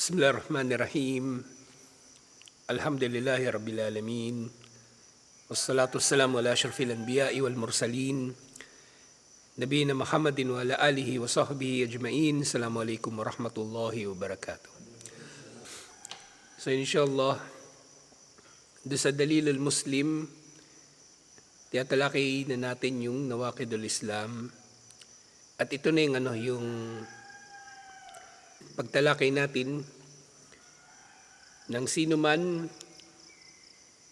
بسم الله الرحمن الرحيم الحمد لله رب العالمين والصلاة والسلام على أشرف الأنبياء والمرسلين نبينا محمد وعلى آله وصحبه أجمعين السلام عليكم ورحمة الله وبركاته So inshallah, do sa Dalil al-Muslim, tiyatalaki na natin yung Nawakidul Islam. At ito na yung, ano, yung pagtalakay natin ng sino man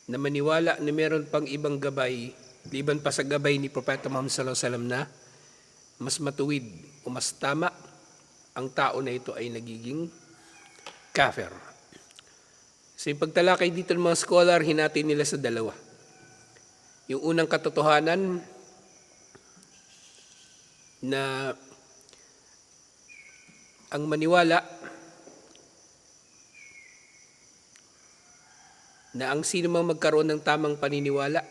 na maniwala na meron pang ibang gabay, liban pa sa gabay ni Propeta Muhammad sallallahu alaihi wasallam na mas matuwid o mas tama ang tao na ito ay nagiging kafir. So yung pagtalakay dito ng mga scholar, hinati nila sa dalawa. Yung unang katotohanan na ang maniwala na ang sino mang magkaroon ng tamang paniniwala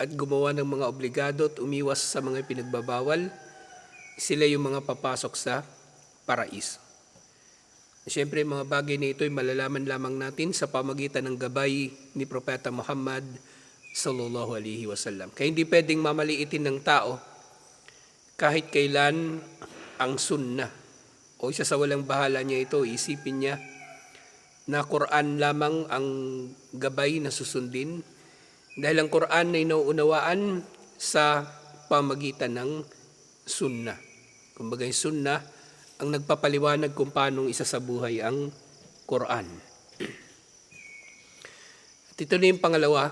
at gumawa ng mga obligado at umiwas sa mga pinagbabawal, sila yung mga papasok sa paraiso. Siyempre, mga bagay na ito ay malalaman lamang natin sa pamagitan ng gabay ni Propeta Muhammad sallallahu alaihi wasallam. Kaya hindi pwedeng mamaliitin ng tao kahit kailan ang sunnah o isa sa walang bahala niya ito, isipin niya na Quran lamang ang gabay na susundin dahil ang Quran ay nauunawaan sa pamagitan ng sunnah. Kumbaga yung sunnah ang nagpapaliwanag kung paano isa sa buhay ang Quran. At ito na yung pangalawa,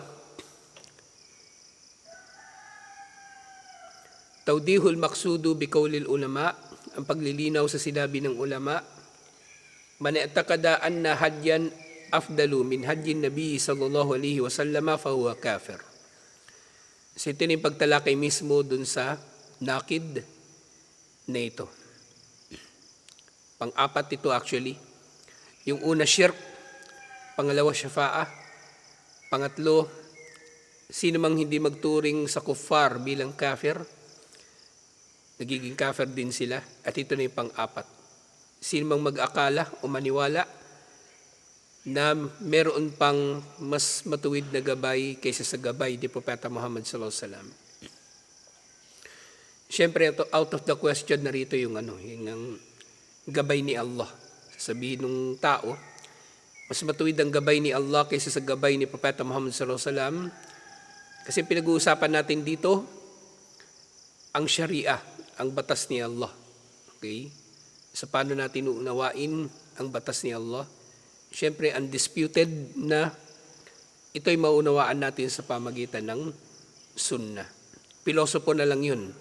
Tawdihul maksudu bikaulil ulama, ang paglilinaw sa sinabi ng ulama, man i'taqada anna hadyan afdalu min hadyin nabi sallallahu alaihi wasallam fa huwa kafir. So ito yung pagtalakay mismo dun sa nakid na ito. Pang-apat ito actually. Yung una shirk, pangalawa syafa'ah, pangatlo, sino mang hindi magturing sa kuffar bilang kafir, nagiging kafir din sila. At ito na yung pang-apat. Sino mang mag-akala o maniwala na meron pang mas matuwid na gabay kaysa sa gabay ni Propeta Muhammad sallallahu alaihi wasallam. Siyempre, ito, out of the question na rito yung ano, yung ang gabay ni Allah. Sabihin ng tao, mas matuwid ang gabay ni Allah kaysa sa gabay ni Propeta Muhammad sallallahu alaihi wasallam. Kasi pinag-uusapan natin dito ang Sharia, ang batas ni Allah. Okay? Sa paano natin uunawain ang batas ni Allah? Siyempre, undisputed na ito'y maunawaan natin sa pamagitan ng sunnah. Pilosopo na lang yun.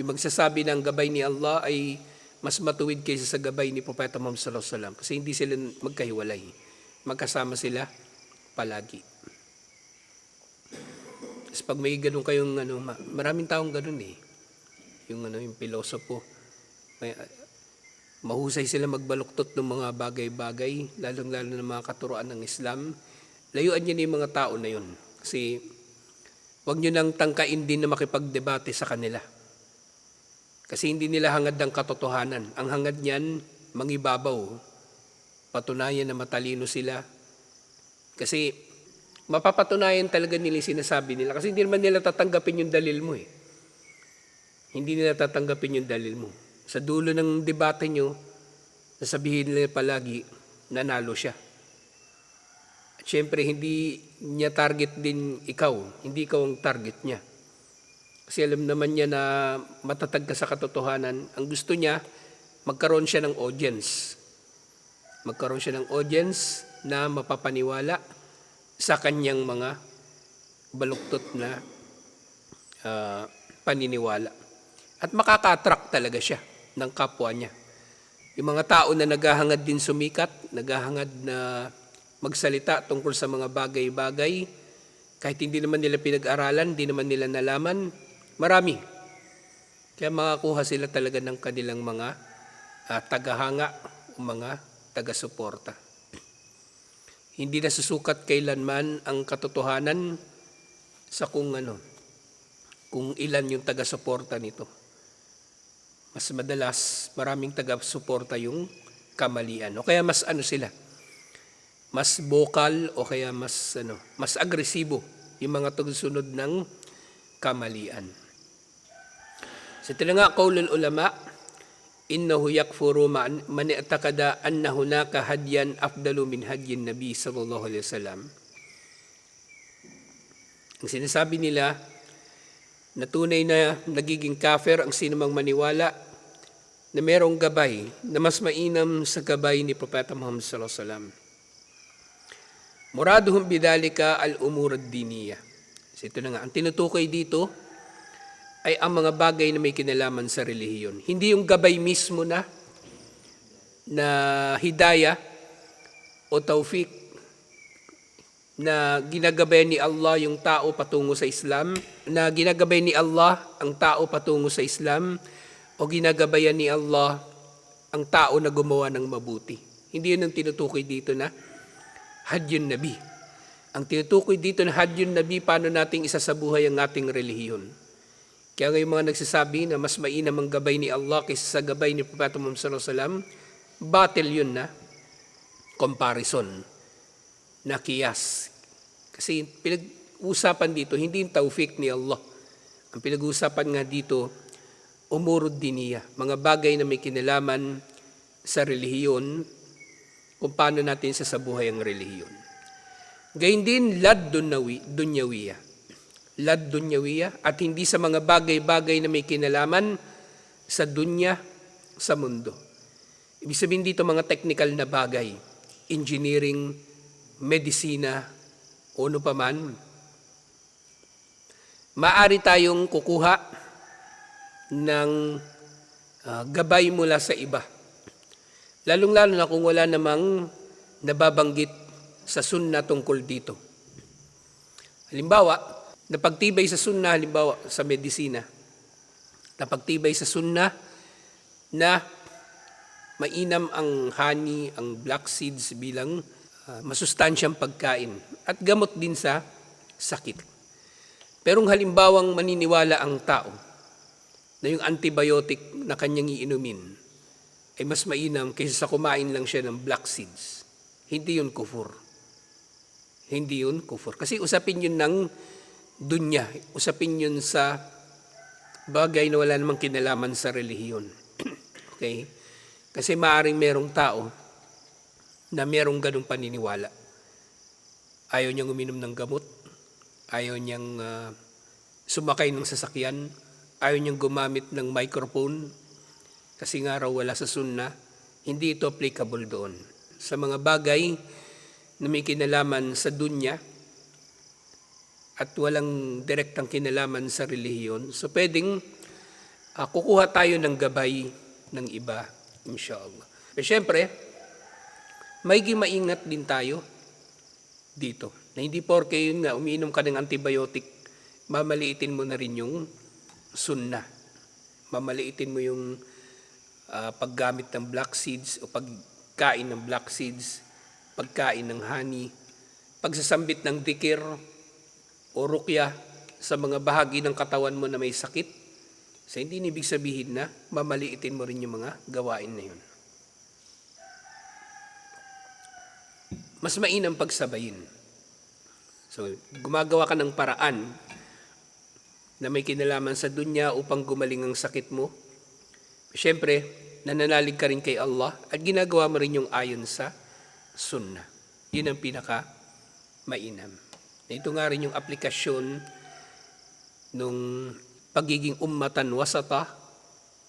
Yung magsasabi ng gabay ni Allah ay mas matuwid kaysa sa gabay ni Propeta Muhammad sallallahu alaihi wasallam kasi hindi sila magkahiwalay. Magkasama sila palagi. Tapos pag may ganun kayong ano, ma- maraming taong ganun eh. Yung ano, yung pilosopo. May, mahusay sila magbaluktot ng mga bagay-bagay, lalong-lalo ng mga katuroan ng Islam. Layuan niyo na yung mga tao na yun. Kasi wag niyo nang tangkain din na makipagdebate sa kanila. Kasi hindi nila hangad ang katotohanan. Ang hangad niyan, mangibabaw. Patunayan na matalino sila. Kasi mapapatunayan talaga nila yung sinasabi nila. Kasi hindi naman nila tatanggapin yung dalil mo eh. Hindi nila tatanggapin yung dalil mo. Sa dulo ng debate nyo, nasabihin nila palagi, nanalo siya. At syempre, hindi niya target din ikaw. Hindi ikaw ang target niya. Kasi alam naman niya na matatag ka sa katotohanan. Ang gusto niya, magkaroon siya ng audience. Magkaroon siya ng audience na mapapaniwala sa kanyang mga baluktot na ah, paniniwala. At makaka-attract talaga siya ng kapwa niya. Yung mga tao na naghahangad din sumikat, naghahangad na magsalita tungkol sa mga bagay-bagay, kahit hindi naman nila pinag-aralan, hindi naman nila nalaman, marami. Kaya makakuha sila talaga ng kanilang mga ah, tagahanga o mga taga-suporta. Hindi na susukat kailanman ang katotohanan sa kung ano, kung ilan yung taga-suporta nito. Mas madalas, maraming taga-suporta yung kamalian. O kaya mas ano sila, mas vocal o kaya mas ano, mas agresibo yung mga tugsunod ng kamalian. Sa ito na nga, qaulul ulama, innahu yakfuru man man i'taqada anna hunaka hadyan afdalu min hadyin nabi sallallahu alaihi wasallam. Ang sinasabi nila na tunay na nagiging kafir ang sinumang maniwala na merong gabay na mas mainam sa gabay ni Propeta Muhammad sallallahu alaihi wasallam. Muraduhum bidalika al-umur ad-diniyah. So ito na nga, ang tinutukoy dito ay ang mga bagay na may kinalaman sa relihiyon. Hindi yung gabay mismo na na hidayah o taufik na ginagabay ni Allah yung tao patungo sa Islam, na ginagabay ni Allah ang tao patungo sa Islam, o ginagabayan ni Allah ang tao na gumawa ng mabuti. Hindi yun ang tinutukoy dito na hadyun nabi. Ang tinutukoy dito na hadyun nabi, paano nating isasabuhay ang ating relihiyon. Kaya ngayon mga nagsasabi na mas mainam ang gabay ni Allah kaysa sa gabay ni Propeta Muhammad sallallahu alaihi wasallam, battle yun na comparison na kiyas. Kasi pinag-usapan dito, hindi yung taufik ni Allah. Ang pinag-usapan nga dito, umurod diniya, mga bagay na may kinalaman sa relihiyon, kung paano natin sasabuhay ang relihiyon. Gayun din, lad dunyawi, dunyawiya. Lad dunyawiya, at hindi sa mga bagay-bagay na may kinalaman sa dunya, sa mundo. Ibig sabihin dito mga technical na bagay, engineering, medisina, o ano pa man, maari tayong kukuha ng ah, gabay mula sa iba. Lalong-lalo na kung wala namang nababanggit sa sunna tungkol dito. Halimbawa, napagtibay sa sunna, halimbawa sa medisina, napagtibay sa sunna na mainam ang honey, ang black seeds bilang ah, masustansyang pagkain at gamot din sa sakit. Pero halimbawang maniniwala ang tao na yung antibiotic na kanyang iinumin ay mas mainam kaysa sa kumain lang siya ng black seeds. Hindi yun kufur. Hindi yun kufur. Kasi usapin yun ng dunya. Usapin yun sa bagay na wala namang kinalaman sa relihiyon. okay? Kasi maaring merong tao na merong ganong paniniwala. Ayaw niyang uminom ng gamot. Ayaw niyang ah, sumakay ng sasakyan. Ayaw niyang gumamit ng microphone. Kasi nga raw wala sa sunna. Hindi ito applicable doon. Sa mga bagay na may kinalaman sa dunya at walang direktang kinalaman sa relihiyon. So pwedeng ah, kukuha tayo ng gabay ng iba, inshallah. Pero syempre, may maingat din tayo dito. Na hindi porke yun nga, umiinom ka ng antibiotic, mamaliitin mo na rin yung sunna. Mamaliitin mo yung ah, paggamit ng black seeds o pagkain ng black seeds, pagkain ng honey, pagsasambit ng dikir o rukya sa mga bahagi ng katawan mo na may sakit. Sa hindi ibig sabihin na mamaliitin mo rin yung mga gawain na yun. Mas mainam pagsabayin. So, gumagawa ka ng paraan na may kinalaman sa dunya upang gumaling ang sakit mo. Siyempre, nananalig ka rin kay Allah at ginagawa mo rin yung ayon sa sunnah. Yun ang pinaka mainam. Ito nga rin yung aplikasyon nung pagiging ummatan wasata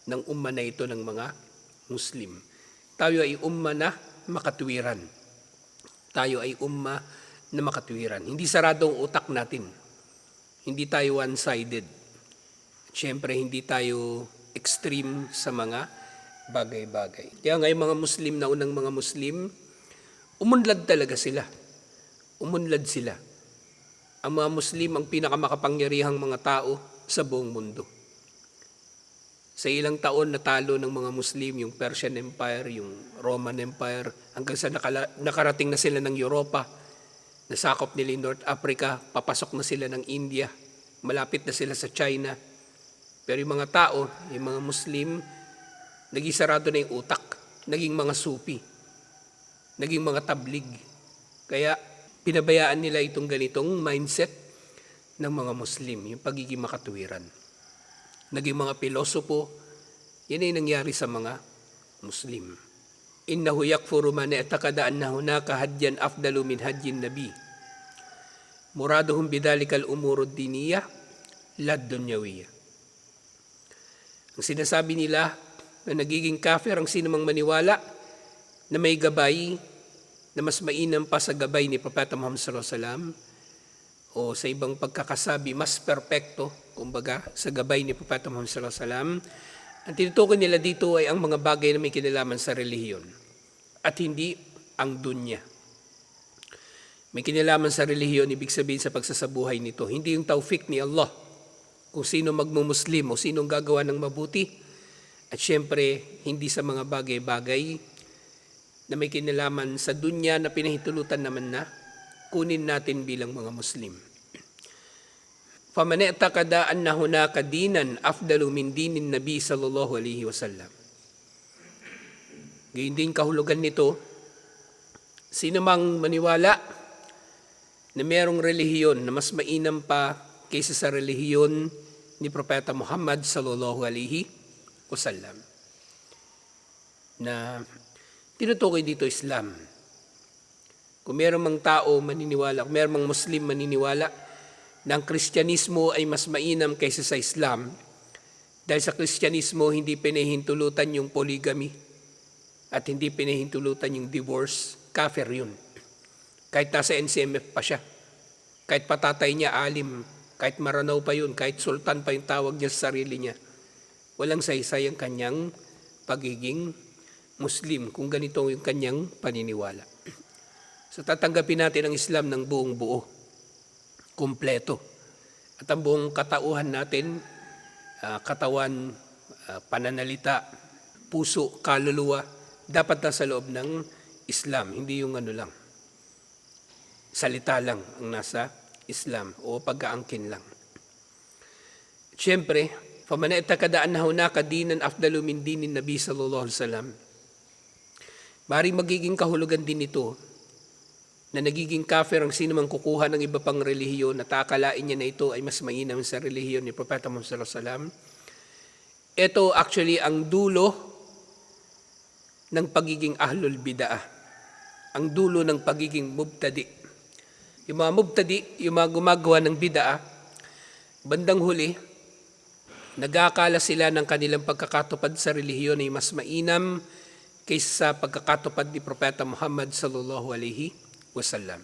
ng umma na ito ng mga Muslim. Tayo ay umma na makatwiran. Tayo ay umma na makatwiran. Hindi saradong utak natin. Hindi tayo one-sided. Siyempre, hindi tayo extreme sa mga bagay-bagay. Kaya ngayon mga Muslim na unang mga Muslim, umunlad talaga sila. Umunlad sila. Ang mga Muslim ang pinakamakapangyarihang mga tao sa buong mundo. Sa ilang taon natalo ng mga Muslim yung Persian Empire, yung Roman Empire, hanggang sa nakala, nakarating na sila ng Europa, nasakop nila yung North Africa, papasok na sila ng India, malapit na sila sa China. Pero yung mga tao, yung mga Muslim, nagisarado na yung utak. naging mga supi, naging mga tablig. Kaya pinabayaan nila itong ganitong mindset ng mga Muslim, yung pagiging makatuwiran. Naging mga pilosopo, yan ay nangyari sa mga Muslim. Innahu yakfuru man i'taqada anna hunaka hadyan afdalu min hadyin nabi. Muraduhum bidhalika al-umuru ad-diniyah la dunyawiyah. Ang sinasabi nila na nagiging kafir ang sinumang maniwala na may gabay na mas mainam pa sa gabay ni Propeta Muhammad sallallahu alaihi wasallam o sa ibang pagkakasabi mas perpekto kumbaga sa gabay ni Propeta Muhammad sallallahu alaihi wasallam ang tinutukoy nila dito ay ang mga bagay na may kinalaman sa relihiyon at hindi ang dunya. May kinalaman sa relihiyon, ibig sabihin sa pagsasabuhay nito. Hindi yung taufik ni Allah kung sino magmumuslim o sinong gagawa ng mabuti. At syempre, hindi sa mga bagay-bagay na may kinalaman sa dunya na pinahitulutan naman na kunin natin bilang mga Muslim. فَمَنْ اعْتَقَدَ أَنَّ هُنَاكَ دِينًا أَفْضَلُ مِنْ دِينِ النَّبِي صلى الله عليه وسلم. Gayun din kahulugan nito, sino mang maniwala na mayroong relihiyon na mas mainam pa kaysa sa relihiyon ni Propeta Muhammad sallallahu alaihi wasallam. Na tinutukoy dito Islam. kung mayroong mang tao maniniwala, kung mayroong mang Muslim maniniwala na ang Kristyanismo ay mas mainam kaysa sa Islam, dahil sa Kristyanismo hindi pinahintulutan yung polygamy at hindi pinahintulutan yung divorce, kafir yun. Kahit nasa NCMF pa siya. Kahit patatay niya alim, kahit maranaw pa yun, kahit sultan pa yung tawag niya sa sarili niya. Walang saysay ang kanyang pagiging Muslim kung ganito yung kanyang paniniwala. So tatanggapin natin ang Islam ng buong buo, kumpleto. At ang buong katauhan natin, ah, katawan, ah, pananalita, puso, kaluluwa, dapat nasa loob ng Islam, hindi yung ano lang. Salita lang ang nasa Islam o pagkaangkin lang. Siyempre, faman itakada na hunaka dinan afdalu min dinin Nabi sallallahu alaihi wasallam. Maring magiging kahulugan din ito na nagiging kafir ang sino mang kukuha ng iba pang relihiyon at akalain niya na ito ay mas mainam sa relihiyon ni Propeta Muhammad sallallahu wasallam. Ito actually ang dulo ng pagiging ahlul bid'ah. Ang dulo ng pagiging mubtadi. Yung mga mubtadi, yung mga gumagawa ng bid'ah, bandang huli, nagakala sila ng kanilang pagkakatupad sa relihiyon ay mas mainam kaysa sa pagkakatupad ni Propeta Muhammad sallallahu alaihi wasallam.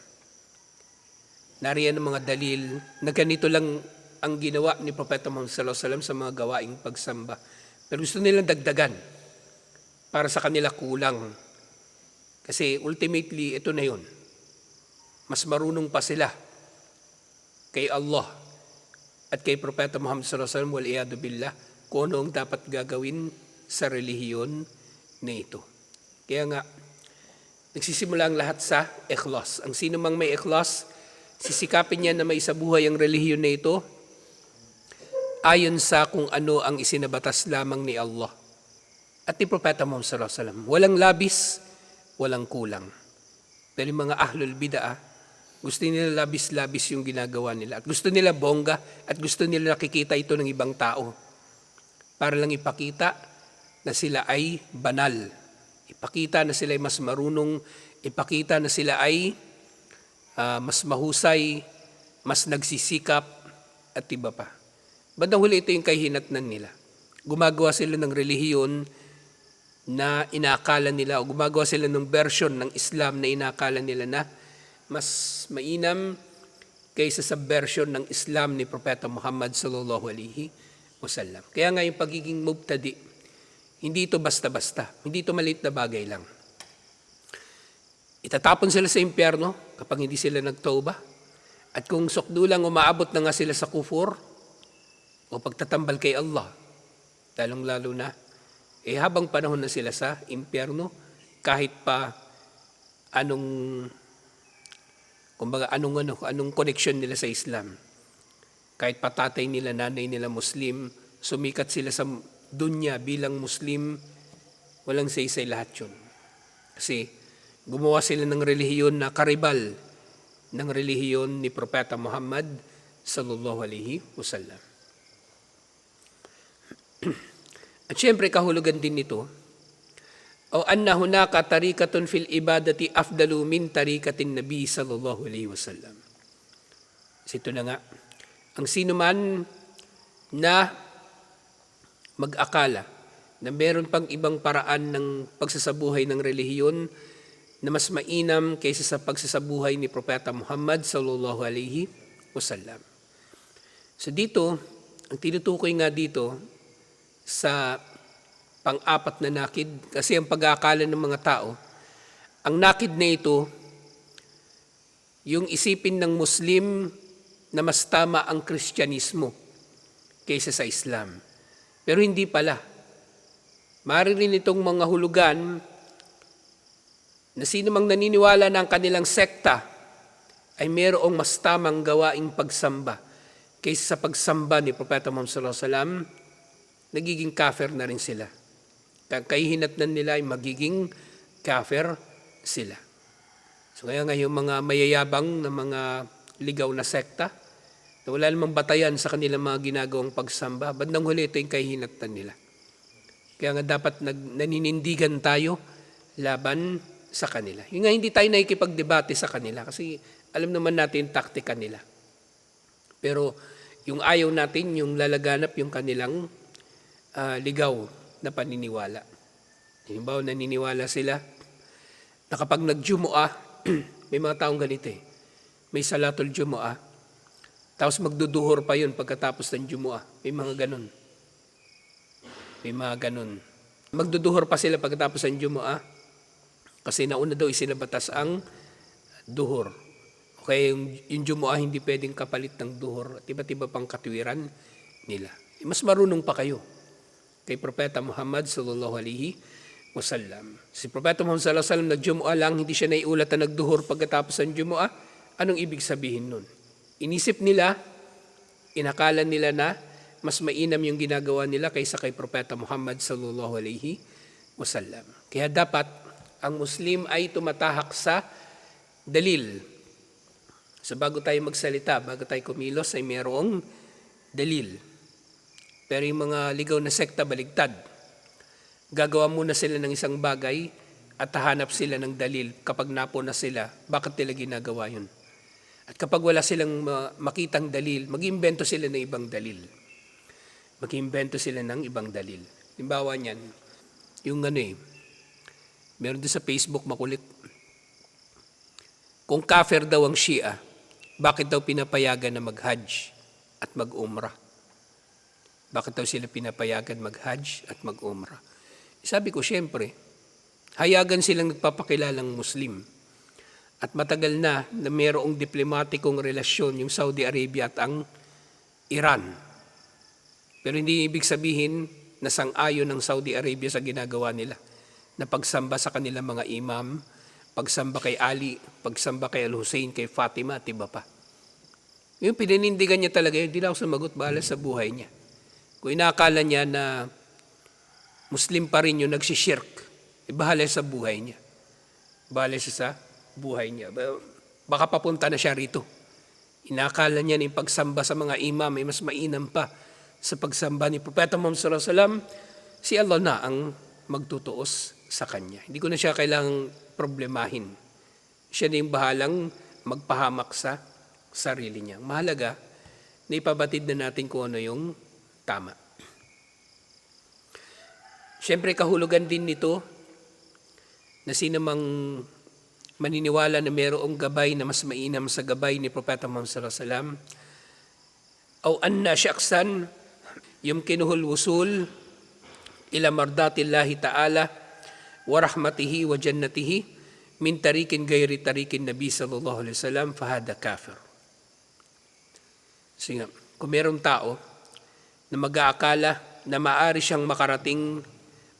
Nariyan ang mga dalil na ganito lang ang ginawa ni Propeta Muhammad sallallahu alaihi wasallam sa mga gawaing pagsamba. Pero gusto nilang dagdagan para sa kanila kulang. Kasi ultimately, ito na yun. Mas marunong pa sila kay Allah at kay Propeta Muhammad sallallahu alaihi wasallam wal iyadu billah kung ano ang dapat gagawin sa relihiyon na ito. Kaya nga, nagsisimula ang lahat sa ikhlas. Ang sino mang may ikhlas, sisikapin niya na may isabuhay ang relihiyon na ito ayon sa kung ano ang isinabatas lamang ni Allah at ni Propeta Muhammad sallallahu alaihi wasallam. Walang labis, walang kulang. Yung mga ahlul bid'ah, gusto nila labis-labis yung ginagawa nila. At gusto nila bongga at gusto nila nakikita ito ng ibang tao. Para lang ipakita na sila ay banal. Ipakita na sila ay mas marunong. Ipakita na sila ay ah, mas mahusay, mas nagsisikap at iba pa. Bandang huli ito yung kahinatnan nila. Gumagawa sila ng relihiyon na inakala nila o gumagawa sila ng version ng Islam na inakala nila na mas mainam kaysa sa version ng Islam ni Propeta Muhammad sallallahu alaihi wasallam. Kaya nga yung pagiging mubtadi, hindi ito basta-basta, hindi ito maliit na bagay lang. Itatapon sila sa impyerno kapag hindi sila nagtauba. At kung sukdulang umaabot na nga sila sa kufur o pagtatambal kay Allah, lalong-lalo na, eh habang panahon na sila sa impyerno, kahit pa anong kumbaga anong ano, anong connection nila sa Islam. Kahit patatay nila, nanay nila Muslim, sumikat sila sa dunya bilang Muslim, walang say-say lahat yun. Kasi gumawa sila ng relihiyon na karibal ng relihiyon ni Propeta Muhammad sallallahu alaihi wasallam. At syempre kahulugan din nito, o anna hunaka tarikatun fil ibadati afdalu min tarikatin nabi sallallahu alaihi wasallam. Ito na nga, ang sino man na mag-akala na meron pang ibang paraan ng pagsasabuhay ng relihiyon na mas mainam kaysa sa pagsasabuhay ni Propeta Muhammad sallallahu alaihi wasallam. So dito, ang tinutukoy nga dito sa pang-apat na nakid, kasi ang pag-aakala ng mga tao, ang nakid na ito, yung isipin ng Muslim na mas tama ang Kristyanismo kaysa sa Islam. Pero hindi pala. Maririn itong mga hulugan na sino mang naniniwala na ang kanilang sekta ay mayroong mas tamang gawaing pagsamba kaysa sa pagsamba ni Propeta Muhammad sallallahu alaihi wasallam, nagiging kafir na rin sila. Kahihinatnan nila ay magiging kafir sila. So kaya nga yung mga mayayabang na mga ligaw na sekta, na wala namang batayan sa kanilang mga ginagawang pagsamba, bandang huli ito yung kahihinatnan nila. Kaya nga dapat nag, naninindigan tayo laban sa kanila. Yung nga hindi tayo nakikipagdebate sa kanila kasi alam naman natin taktika nila. Pero yung ayaw natin, yung lalaganap yung kanilang ah, ligaw na paniniwala. Halimbawa, naniniwala sila na kapag nagjumu'a, may mga taong ganito eh. May salatul jumu'a, tapos magduduhor pa yun pagkatapos ng jumu'a. May mga ganun. May mga ganun. Magduduhor pa sila pagkatapos ng jumu'a kasi nauna daw isinabatas ang duhor. Okay, yung, yung jumu'a hindi pwedeng kapalit ng duhor at iba't iba pang katwiran nila. Mas marunong pa kayo kay Propeta Muhammad sallallahu alaihi wasallam. Si Propeta Muhammad sallallahu alaihi wasallam nagjumu'a lang, hindi siya naiulat na nagduhor pagkatapos ng jumu'a. Anong ibig sabihin nun? Inisip nila, inakala nila na mas mainam yung ginagawa nila kaysa kay Propeta Muhammad sallallahu alaihi wasallam. Kaya dapat ang Muslim ay tumatahak sa dalil. So bago tayo magsalita, bago tayo kumilos ay mayroong dalil. Pero yung mga ligaw na sekta baligtad, gagawa muna sila ng isang bagay at hahanap sila ng dalil kapag napo na sila, bakit nila ginagawa yun? At kapag wala silang ma- makitang dalil, mag-imbento sila ng ibang dalil. Mag-imbento sila ng ibang dalil. Limbawa niyan, yung ano eh, meron doon sa Facebook makulit. Kung kafir daw ang Shia, bakit daw pinapayagan na mag-hajj at mag-umrah? Bakit daw sila pinapayagan mag-hajj at mag-umrah? Sabi ko, siyempre, hayagan silang nagpapakilalang Muslim. At matagal na na mayroong diplomatikong relasyon yung Saudi Arabia at ang Iran. Pero hindi ibig sabihin na sang-ayon ng Saudi Arabia sa ginagawa nila na pagsamba sa kanilang mga imam, pagsamba kay Ali, pagsamba kay Al-Hussein, kay Fatima at iba pa. Yung pininindigan niya talaga hindi na ako sumagot bahala sa buhay niya. Kung inaakala niya na Muslim pa rin yung nagsishirk, eh, bahala sa buhay niya. Bahala siya sa buhay niya. Ba- Baka papunta na siya rito. Inakala niya na yung pagsamba sa mga imam ay mas mainam pa sa pagsamba ni Propeta Muhammad sallallahu alaihi wasallam. Si Allah na ang magtutuos sa kanya. Hindi ko na siya kailangang problemahin. Siya na yung bahalang magpahamak sa sarili niya. Mahalaga na ipabatid na natin kung ano yung tama. Siyempre, kahulugan din nito na sino mang maniniwala na mayroong gabay na mas mainam sa gabay ni Propeta Muhammad sallallahu alaihi wasallam o anna syaksan yumkinuhul wusul ila mardatillahi ta'ala wa rahmatihi wa jannatihi min tarikin gayri tarikin nabi sallallahu alaihi wasallam fahada kafir. Kasi nga, kung mayroong tao na mag-aakala na maari siyang makarating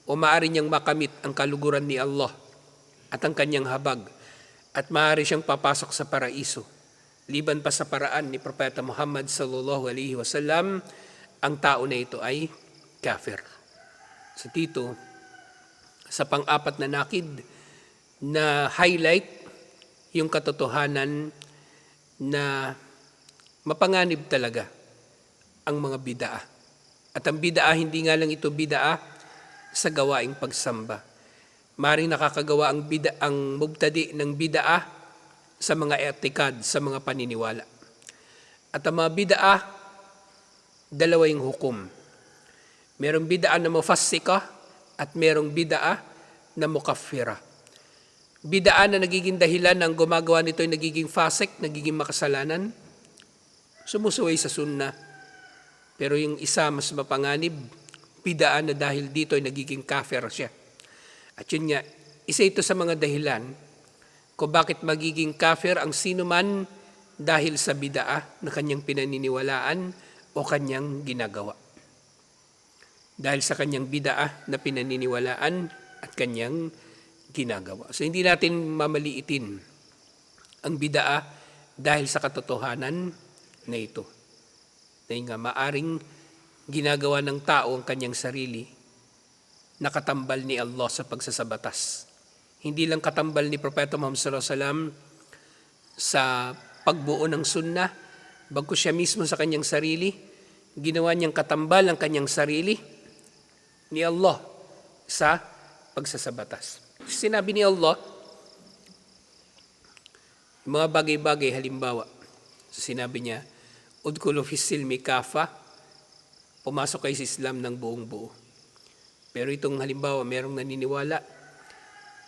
o maari niyang makamit ang kaluguran ni Allah at ang kanyang habag at maaari siyang papasok sa paraiso. Liban pa sa paraan ni Propeta Muhammad sallallahu alaihi wasallam, ang tao na ito ay kafir. Sa tito, sa pang-apat na nakid na highlight yung katotohanan na mapanganib talaga ang mga bidaa. At ang bidaa, hindi nga lang ito bidaa sa gawaing pagsamba. Maring nakakagawa ang, bida, ang mubtadi ng bidaa sa mga etikad, sa mga paniniwala. At ang mga bidaa, dalawa yung hukom. Merong bidaa na mufassika at merong bidaa na mukaffira. Bidaa na nagiging dahilan ng gumagawa nito ay nagiging fasik, nagiging makasalanan, sumusuway sa sunna. Pero yung isa mas mapanganib, bidaan na dahil dito ay nagiging kafir siya. At yun nga, isa ito sa mga dahilan kung bakit magiging kafir ang sino man dahil sa bidaa na kanyang pinaniniwalaan o kanyang ginagawa. Dahil sa kanyang bidaa na pinaniniwalaan at kanyang ginagawa. So hindi natin mamaliitin ang bidaa dahil sa katotohanan na ito. Na nga maaring ginagawa ng tao ang kanyang sarili nakatambal ni Allah sa pagsasabatas. Hindi lang katambal ni Propeta Muhammad sallallahu alaihi wasallam sa pagbuo ng sunnah, bagkus siya mismo sa kanyang sarili, ginawa niyang katambal ang kanyang sarili ni Allah sa pagsasabatas. Sinabi ni Allah, mga bagay-bagay, halimbawa, sinabi niya, Udkulo fi silmi kafa, pumasok kayo sa Islam ng buong buo. Pero itong halimbawa, merong naniniwala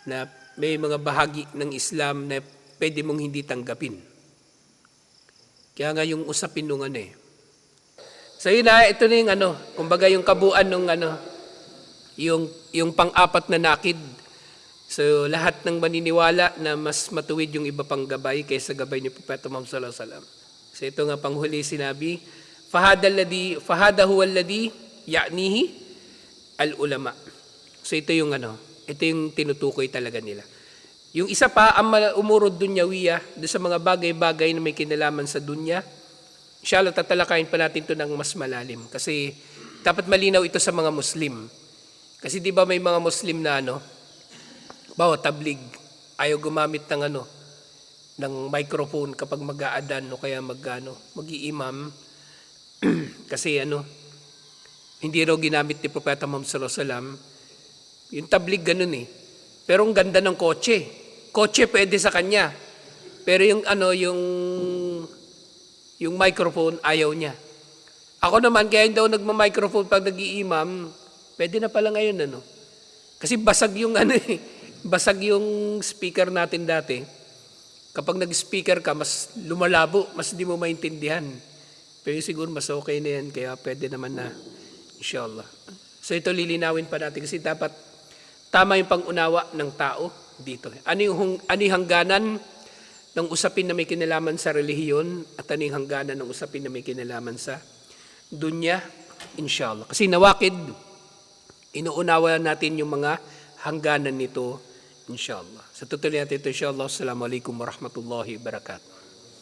na may mga bahagi ng Islam na pwede mong hindi tanggapin. Kaya nga yung usapin nung ano eh. So yun na, ito na yung ano, kumbaga yung kabuuan nung ano, yung, yung pang-apat na nakid. So lahat ng maniniwala na mas matuwid yung iba pang gabay kaysa gabay ni Propeta Muhammad sallallahu alaihi wasallam. So ito nga panghuli sinabi, fahada alladhi fahada huwa alladhi ya'nihi al-ulama. So ito yung ano, ito yung tinutukoy talaga nila. Yung isa pa, ang umurod dunyawiya, doon sa mga bagay-bagay na may kinalaman sa dunya, inshallah tatalakayin pa natin to ng mas malalim. Kasi dapat malinaw ito sa mga Muslim. Kasi di ba may mga Muslim na ano, bawa tablig, ayaw gumamit ng ano, ng microphone kapag mag-aadan o kaya mag, ano, mag-iimam. Kasi ano, hindi raw ginamit ni Propeta Muhammad sallallahu alaihi wasallam. Yung tablig ganun eh. Pero ang ganda ng kotse. Kotse pwede sa kanya. Pero yung ano, yung yung microphone ayaw niya. Ako naman, kaya hindi ako nagma-microphone pag nag-iimam, pwede na pala ngayon ano. Kasi basag yung ano eh, basag yung speaker natin dati. Kapag nag-speaker ka, mas lumalabo, mas di mo maintindihan. Pero siguro mas okay na yan, kaya pwede naman na, inshallah. So ito lilinawin pa natin kasi dapat tama yung pangunawa ng tao dito. Ano yung, ano yung hangganan ng usapin na may kinalaman sa relihiyon at ano yung hangganan ng usapin na may kinalaman sa dunya, inshallah. Kasi nawakid, inuunawa natin yung mga hangganan nito, inshallah. Sa tutuloy natin ito, inshallah. Assalamualaikum warahmatullahi wabarakatuh.